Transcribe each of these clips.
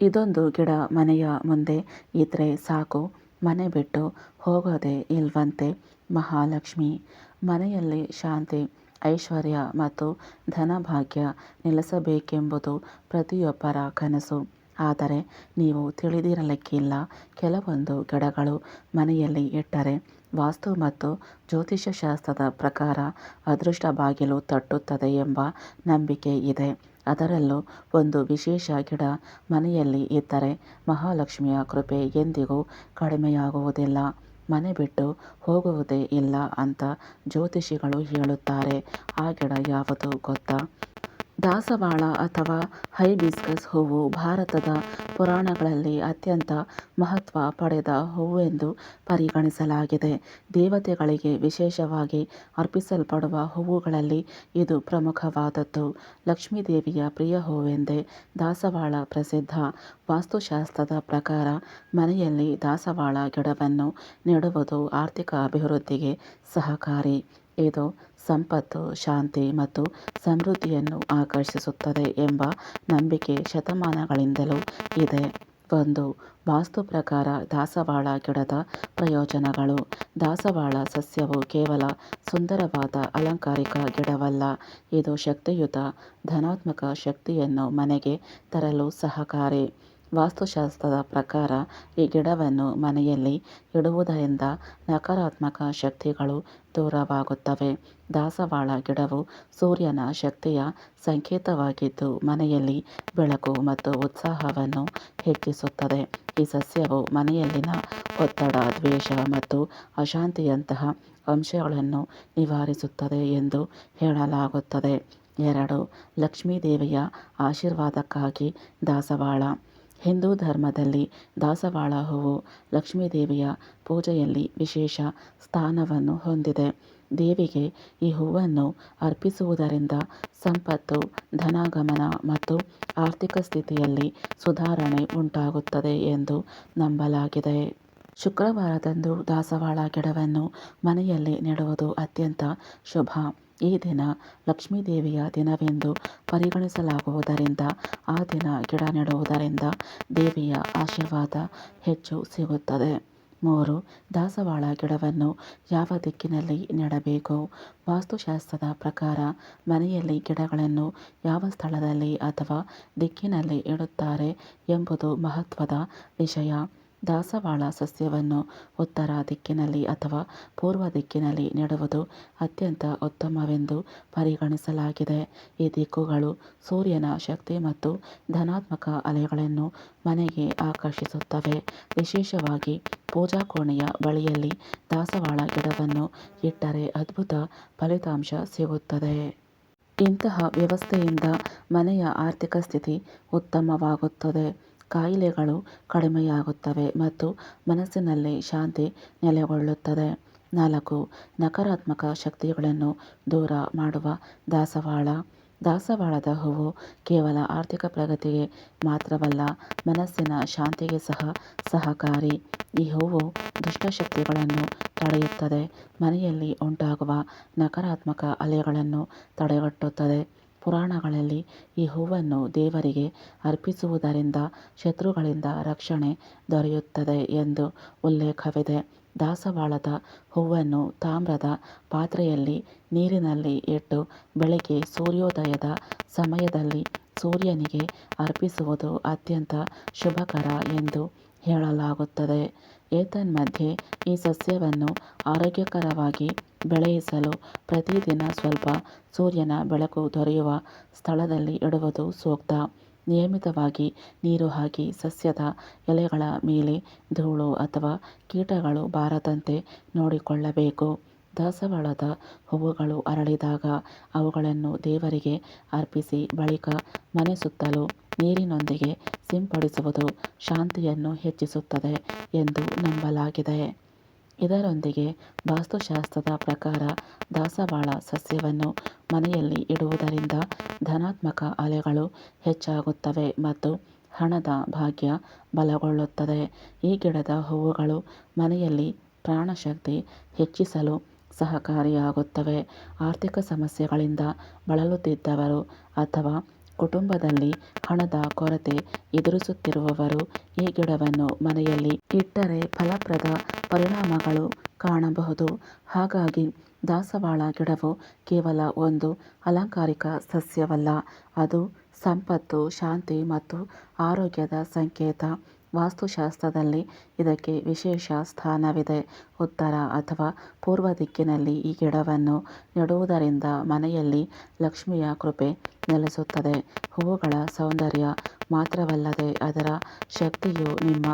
ಇದೊಂದು ಗಿಡ ಮನೆಯ ಮುಂದೆ ಇದ್ರೆ ಸಾಕು. ಮನೆ ಬಿಟ್ಟು ಹೋಗೋದೇ ಇಲ್ವಂತೆ. ಮಹಾಲಕ್ಷ್ಮಿ. ಮನೆಯಲ್ಲಿ ಶಾಂತಿ, ಐಶ್ವರ್ಯ ಮತ್ತು ಧನಭಾಗ್ಯ ನೆಲೆಸಬೇಕೆಂಬುದು ಪ್ರತಿಯೊಬ್ಬರ ಕನಸು. ಆದರೆ ನೀವು ತಿಳಿದಿರಲಿಕ್ಕಿಲ್ಲ, ಕೆಲವೊಂದು ಗಿಡಗಳು ಮನೆಯಲ್ಲಿ ಇಟ್ಟರೆ ವಾಸ್ತು ಮತ್ತು ಜ್ಯೋತಿಷ್ಯ ಶಾಸ್ತ್ರದ ಪ್ರಕಾರ ಅದೃಷ್ಟ ಬಾಗಿಲು ತಟ್ಟುತ್ತದೆ ಎಂಬ ನಂಬಿಕೆ ಇದೆ. ಅದರಲ್ಲೂ ಒಂದು ವಿಶೇಷ ಗಿಡ ಮನೆಯಲ್ಲಿ ಇದ್ದರೆ ಮಹಾಲಕ್ಷ್ಮಿಯ ಕೃಪೆ ಎಂದಿಗೂ ಕಡಿಮೆಯಾಗುವುದಿಲ್ಲ. ಮನೆ ಬಿಟ್ಟು ಹೋಗುವುದೇ ಇಲ್ಲ ಅಂತ ಜ್ಯೋತಿಷಿಗಳು ಹೇಳುತ್ತಾರೆ. ಆ ಗಿಡ ಯಾವುದು ಗೊತ್ತಾ? ದಾಸವಾಳ ಅಥವಾ ಹೈಬಿಸ್ಕಸ್ ಹೂವು ಭಾರತದ ಪುರಾಣಗಳಲ್ಲಿ ಅತ್ಯಂತ ಮಹತ್ವ ಪಡೆದ ಹೂವೆಂದು ಪರಿಗಣಿಸಲಾಗಿದೆ. ದೇವತೆಗಳಿಗೆ ವಿಶೇಷವಾಗಿ ಅರ್ಪಿಸಲ್ಪಡುವ ಹೂವುಗಳಲ್ಲಿ ಇದು ಪ್ರಮುಖವಾದದ್ದು. ಲಕ್ಷ್ಮೀದೇವಿಯ ಪ್ರಿಯ ಹೂವೆಂದೇ ದಾಸವಾಳ ಪ್ರಸಿದ್ಧ. ವಾಸ್ತುಶಾಸ್ತ್ರದ ಪ್ರಕಾರ ಮನೆಯಲ್ಲಿ ದಾಸವಾಳ ಗಿಡವನ್ನು ನೆಡುವುದು ಆರ್ಥಿಕ ಅಭಿವೃದ್ಧಿಗೆ ಸಹಕಾರಿ. ಇದು ಸಂಪತ್ತು, ಶಾಂತಿ ಮತ್ತು ಸಮೃದ್ಧಿಯನ್ನು ಆಕರ್ಷಿಸುತ್ತದೆ ಎಂಬ ನಂಬಿಕೆ ಶತಮಾನಗಳಿಂದಲೂ ಇದೆ. ಒಂದು, ವಾಸ್ತು ಪ್ರಕಾರ ದಾಸವಾಳ ಗಿಡದ ಪ್ರಯೋಜನಗಳು. ದಾಸವಾಳ ಸಸ್ಯವು ಕೇವಲ ಸುಂದರವಾದ ಅಲಂಕಾರಿಕ ಗಿಡವಲ್ಲ, ಇದು ಶಕ್ತಿಯುತ ಧನಾತ್ಮಕ ಶಕ್ತಿಯನ್ನು ಮನೆಗೆ ತರಲು ಸಹಕಾರಿ. ವಾಸ್ತುಶಾಸ್ತ್ರದ ಪ್ರಕಾರ, ಈ ಗಿಡವನ್ನು ಮನೆಯಲ್ಲಿ ಇಡುವುದರಿಂದ ನಕಾರಾತ್ಮಕ ಶಕ್ತಿಗಳು ದೂರವಾಗುತ್ತವೆ. ದಾಸವಾಳ ಗಿಡವು ಸೂರ್ಯನ ಶಕ್ತಿಯ ಸಂಕೇತವಾಗಿದ್ದು, ಮನೆಯಲ್ಲಿ ಬೆಳಕು ಮತ್ತು ಉತ್ಸಾಹವನ್ನು ಹೆಚ್ಚಿಸುತ್ತದೆ. ಈ ಸಸ್ಯವು ಮನೆಯಲ್ಲಿನ ಒತ್ತಡ, ದ್ವೇಷ ಮತ್ತು ಅಶಾಂತಿಯಂತಹ ಅಂಶಗಳನ್ನು ನಿವಾರಿಸುತ್ತದೆ ಎಂದು ಹೇಳಲಾಗುತ್ತದೆ. ಎರಡು, ಲಕ್ಷ್ಮೀದೇವಿಯ ಆಶೀರ್ವಾದಕ್ಕಾಗಿ ದಾಸವಾಳ. ಹಿಂದೂ ಧರ್ಮದಲ್ಲಿ ದಾಸವಾಳ ಹೂವು ಲಕ್ಷ್ಮೀದೇವಿಯ ಪೂಜೆಯಲ್ಲಿ ವಿಶೇಷ ಸ್ಥಾನವನ್ನು ಹೊಂದಿದೆ. ದೇವಿಗೆ ಈ ಹೂವನ್ನು ಅರ್ಪಿಸುವುದರಿಂದ ಸಂಪತ್ತು, ಧನಾಗಮನ ಮತ್ತು ಆರ್ಥಿಕ ಸ್ಥಿತಿಯಲ್ಲಿ ಸುಧಾರಣೆ ಉಂಟಾಗುತ್ತದೆ ಎಂದು ನಂಬಲಾಗಿದೆ. ಶುಕ್ರವಾರದಂದು ದಾಸವಾಳ ಗಿಡವನ್ನು ಮನೆಯಲ್ಲಿ ನೆಡುವುದು ಅತ್ಯಂತ ಶುಭ. ಈ ದಿನ ಲಕ್ಷ್ಮೀದೇವಿಯ ದಿನವೆಂದು ಪರಿಗಣಿಸಲಾಗುವುದರಿಂದ, ಆ ದಿನ ಗಿಡ ನೆಡುವುದರಿಂದ ದೇವಿಯ ಆಶೀರ್ವಾದ ಹೆಚ್ಚು ಸಿಗುತ್ತದೆ. ಮೂರು, ದಾಸವಾಳ ಗಿಡವನ್ನು ಯಾವ ದಿಕ್ಕಿನಲ್ಲಿ ನೆಡಬೇಕು? ವಾಸ್ತುಶಾಸ್ತ್ರದ ಪ್ರಕಾರ ಮನೆಯಲ್ಲಿ ಗಿಡಗಳನ್ನು ಯಾವ ಸ್ಥಳದಲ್ಲಿ ಅಥವಾ ದಿಕ್ಕಿನಲ್ಲಿ ಇಡುತ್ತಾರೆ ಎಂಬುದು ಮಹತ್ವದ ವಿಷಯ. ದಾಸವಾಳ ಸಸ್ಯವನ್ನು ಉತ್ತರ ದಿಕ್ಕಿನಲ್ಲಿ ಅಥವಾ ಪೂರ್ವ ದಿಕ್ಕಿನಲ್ಲಿ ನೆಡುವುದು ಅತ್ಯಂತ ಉತ್ತಮವೆಂದು ಪರಿಗಣಿಸಲಾಗಿದೆ. ಈ ದಿಕ್ಕುಗಳು ಸೂರ್ಯನ ಶಕ್ತಿ ಮತ್ತು ಧನಾತ್ಮಕ ಅಲೆಗಳನ್ನು ಮನೆಗೆ ಆಕರ್ಷಿಸುತ್ತವೆ. ವಿಶೇಷವಾಗಿ ಪೂಜಾ ಕೋಣೆಯ ಬಳಿಯಲ್ಲಿ ದಾಸವಾಳ ಗಿಡವನ್ನು ಇಟ್ಟರೆ ಅದ್ಭುತ ಫಲಿತಾಂಶ ಸಿಗುತ್ತದೆ. ಇಂತಹ ವ್ಯವಸ್ಥೆಯಿಂದ ಮನೆಯ ಆರ್ಥಿಕ ಸ್ಥಿತಿ ಉತ್ತಮವಾಗುತ್ತದೆ. ಕಾಯಿಲೆಗಳು ಕಡಿಮೆಯಾಗುತ್ತವೆ ಮತ್ತು ಮನಸ್ಸಿನಲ್ಲಿ ಶಾಂತಿ ನೆಲೆಗೊಳ್ಳುತ್ತದೆ. ನಾಲ್ಕು, ನಕಾರಾತ್ಮಕ ಶಕ್ತಿಗಳನ್ನು ದೂರ ಮಾಡುವ ದಾಸವಾಳ. ದಾಸವಾಳದ ಹೂವು ಕೇವಲ ಆರ್ಥಿಕ ಪ್ರಗತಿಗೆ ಮಾತ್ರವಲ್ಲ, ಮನಸ್ಸಿನ ಶಾಂತಿಗೆ ಸಹ ಸಹಕಾರಿ. ಈ ಹೂವು ದುಷ್ಟಶಕ್ತಿಗಳನ್ನು ತಡೆಯುತ್ತದೆ. ಮನೆಯಲ್ಲಿ ಉಂಟಾಗುವ ನಕಾರಾತ್ಮಕ ಅಲೆಗಳನ್ನು ತಡೆಗಟ್ಟುತ್ತದೆ. ಪುರಾಣಗಳಲ್ಲಿ ಈ ಹೂವನ್ನು ದೇವರಿಗೆ ಅರ್ಪಿಸುವುದರಿಂದ ಶತ್ರುಗಳಿಂದ ರಕ್ಷಣೆ ದೊರೆಯುತ್ತದೆ ಎಂದು ಉಲ್ಲೇಖವಿದೆ. ದಾಸವಾಳದ ಹೂವನ್ನು ತಾಮ್ರದ ಪಾತ್ರೆಯಲ್ಲಿ ನೀರಿನಲ್ಲಿ ಇಟ್ಟು ಬೆಳಗ್ಗೆ ಸೂರ್ಯೋದಯದ ಸಮಯದಲ್ಲಿ ಸೂರ್ಯನಿಗೆ ಅರ್ಪಿಸುವುದು ಅತ್ಯಂತ ಶುಭಕರ ಎಂದು ಹೇಳಲಾಗುತ್ತದೆ. ಏತನ್ಮಧ್ಯೆ ಈ ಸಸ್ಯವನ್ನು ಆರೋಗ್ಯಕರವಾಗಿ ಬೆಳೆಯಿಸಲು ಪ್ರತಿದಿನ ಸ್ವಲ್ಪ ಸೂರ್ಯನ ಬೆಳಕು ದೊರೆಯುವ ಸ್ಥಳದಲ್ಲಿ ಇಡುವುದು ಸೂಕ್ತ. ನಿಯಮಿತವಾಗಿ ನೀರು ಹಾಕಿ ಸಸ್ಯದ ಎಲೆಗಳ ಮೇಲೆ ಧೂಳು ಅಥವಾ ಕೀಟಗಳು ಬಾರದಂತೆ ನೋಡಿಕೊಳ್ಳಬೇಕು. ದಾಸವಾಳದ ಹೂವುಗಳು ಅರಳಿದಾಗ ಅವುಗಳನ್ನು ದೇವರಿಗೆ ಅರ್ಪಿಸಿ ಬಳಿಕ ಮನೆ ಸುತ್ತಲೂ ನೀರಿನೊಂದಿಗೆ ಸಿಂಪಡಿಸುವುದು ಶಾಂತಿಯನ್ನು ಹೆಚ್ಚಿಸುತ್ತದೆ ಎಂದು ನಂಬಲಾಗಿದೆ. ಇದರೊಂದಿಗೆ ವಾಸ್ತುಶಾಸ್ತ್ರದ ಪ್ರಕಾರ ದಾಸವಾಳ ಸಸ್ಯವನ್ನು ಮನೆಯಲ್ಲಿ ಇಡುವುದರಿಂದ ಧನಾತ್ಮಕ ಅಲೆಗಳು ಹೆಚ್ಚಾಗುತ್ತವೆ ಮತ್ತು ಹಣದ ಭಾಗ್ಯ ಬಲಗೊಳ್ಳುತ್ತದೆ. ಈ ಗಿಡದ ಹೂವುಗಳು ಮನೆಯಲ್ಲಿ ಪ್ರಾಣಶಕ್ತಿ ಹೆಚ್ಚಿಸಲು ಸಹಕಾರಿಯಾಗುತ್ತವೆ. ಆರ್ಥಿಕ ಸಮಸ್ಯೆಗಳಿಂದ ಬಳಲುತ್ತಿದ್ದವರು ಅಥವಾ ಕುಟುಂಬದಲ್ಲಿ ಹಣದ ಕೊರತೆ ಎದುರಿಸುತ್ತಿರುವವರು ಈ ಗಿಡವನ್ನು ಮನೆಯಲ್ಲಿ ಇಟ್ಟರೆ ಫಲಪ್ರದ ಪರಿಣಾಮಗಳು ಕಾಣಬಹುದು. ಹಾಗಾಗಿ ದಾಸವಾಳ ಗಿಡವು ಕೇವಲ ಒಂದು ಅಲಂಕಾರಿಕ ಸಸ್ಯವಲ್ಲ, ಅದು ಸಂಪತ್ತು, ಶಾಂತಿ ಮತ್ತು ಆರೋಗ್ಯದ ಸಂಕೇತ. ವಾಸ್ತುಶಾಸ್ತ್ರದಲ್ಲಿ ಇದಕ್ಕೆ ವಿಶೇಷ ಸ್ಥಾನವಿದೆ. ಉತ್ತರ ಅಥವಾ ಪೂರ್ವ ದಿಕ್ಕಿನಲ್ಲಿ ಈ ಗಿಡವನ್ನು ನೆಡುವುದರಿಂದ ಮನೆಯಲ್ಲಿ ಲಕ್ಷ್ಮಿಯ ಕೃಪೆ ನೆಲೆಸುತ್ತದೆ. ಹೂವುಗಳ ಸೌಂದರ್ಯ ಮಾತ್ರವಲ್ಲದೆ ಅದರ ಶಕ್ತಿಯು ನಿಮ್ಮ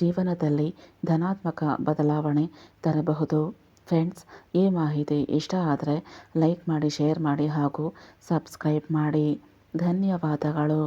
ಜೀವನದಲ್ಲಿ ಧನಾತ್ಮಕ ಬದಲಾವಣೆ ತರಬಹುದು. ಫ್ರೆಂಡ್ಸ್, ಈ ಮಾಹಿತಿ ಇಷ್ಟ ಆದರೆ ಲೈಕ್ ಮಾಡಿ, ಶೇರ್ ಮಾಡಿ ಹಾಗೂ ಸಬ್ಸ್ಕ್ರೈಬ್ ಮಾಡಿ. ಧನ್ಯವಾದಗಳು.